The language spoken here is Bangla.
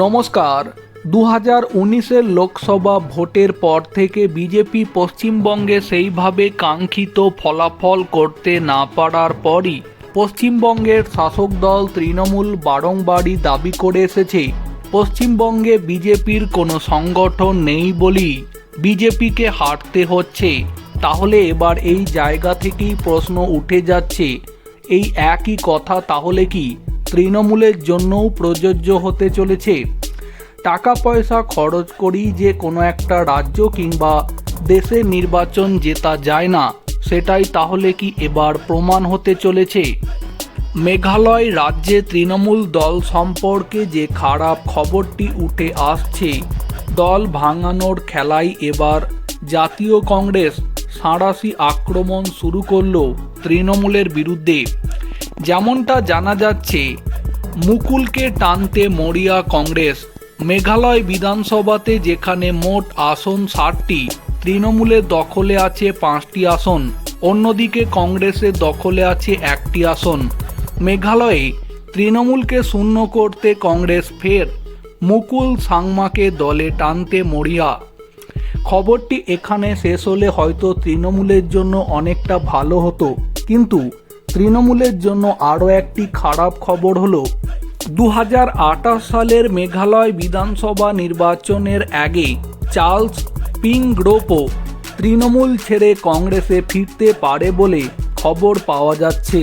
নমস্কার। দু হাজার উনিশের লোকসভা ভোটের পর থেকে বিজেপি পশ্চিমবঙ্গে সেইভাবে কাঙ্ক্ষিত ফলাফল করতে না পারার পরই পশ্চিমবঙ্গের শাসক দল তৃণমূল বারংবারই দাবি করে এসেছে, পশ্চিমবঙ্গে বিজেপির কোনো সংগঠন নেই বলেই। বিজেপিকে হারতে হচ্ছে। তাহলে এবার এই জায়গা থেকেই প্রশ্ন উঠে যাচ্ছে, এই একই কথা তাহলে কি? তৃণমূলের জন্যও প্রযোজ্য হতে চলেছে। টাকা পয়সা খরচ করেই যে কোনো একটা রাজ্য কিংবা দেশের নির্বাচন জেতা যায় না, সেটাই তাহলে কি এবার প্রমাণ হতে চলেছে? মেঘালয় রাজ্যে তৃণমূল দল সম্পর্কে যে খারাপ খবরটি উঠে আসছে, দল ভাঙানোর খেলায় এবার জাতীয় কংগ্রেস সাঁড়াশি আক্রমণ শুরু করল তৃণমূলের বিরুদ্ধে। যেমনটা জানা যাচ্ছে, মুকুলকে টানতে মরিয়া কংগ্রেস। মেঘালয় বিধানসভাতে যেখানে মোট আসন ষাটটি তৃণমূলের দখলে আছে পাঁচটি আসন। অন্যদিকে কংগ্রেসের দখলে আছে একটি আসন। মেঘালয়ে তৃণমূলকে শূন্য করতে কংগ্রেস ফের মুকুল সাংমাকে দলে টানতে মরিয়া। খবরটি এখানে শেষ হলে হয়তো তৃণমূলের জন্য অনেকটা ভালো হতো। কিন্তু তৃণমূলের জন্য আরও একটি খারাপ খবর হলো দু হাজার আটাশ সালের মেঘালয় বিধানসভা নির্বাচনের আগে চার্লস পিংগ্রোপো তৃণমূল ছেড়ে কংগ্রেসে ফিরতে পারে বলে খবর পাওয়া যাচ্ছে।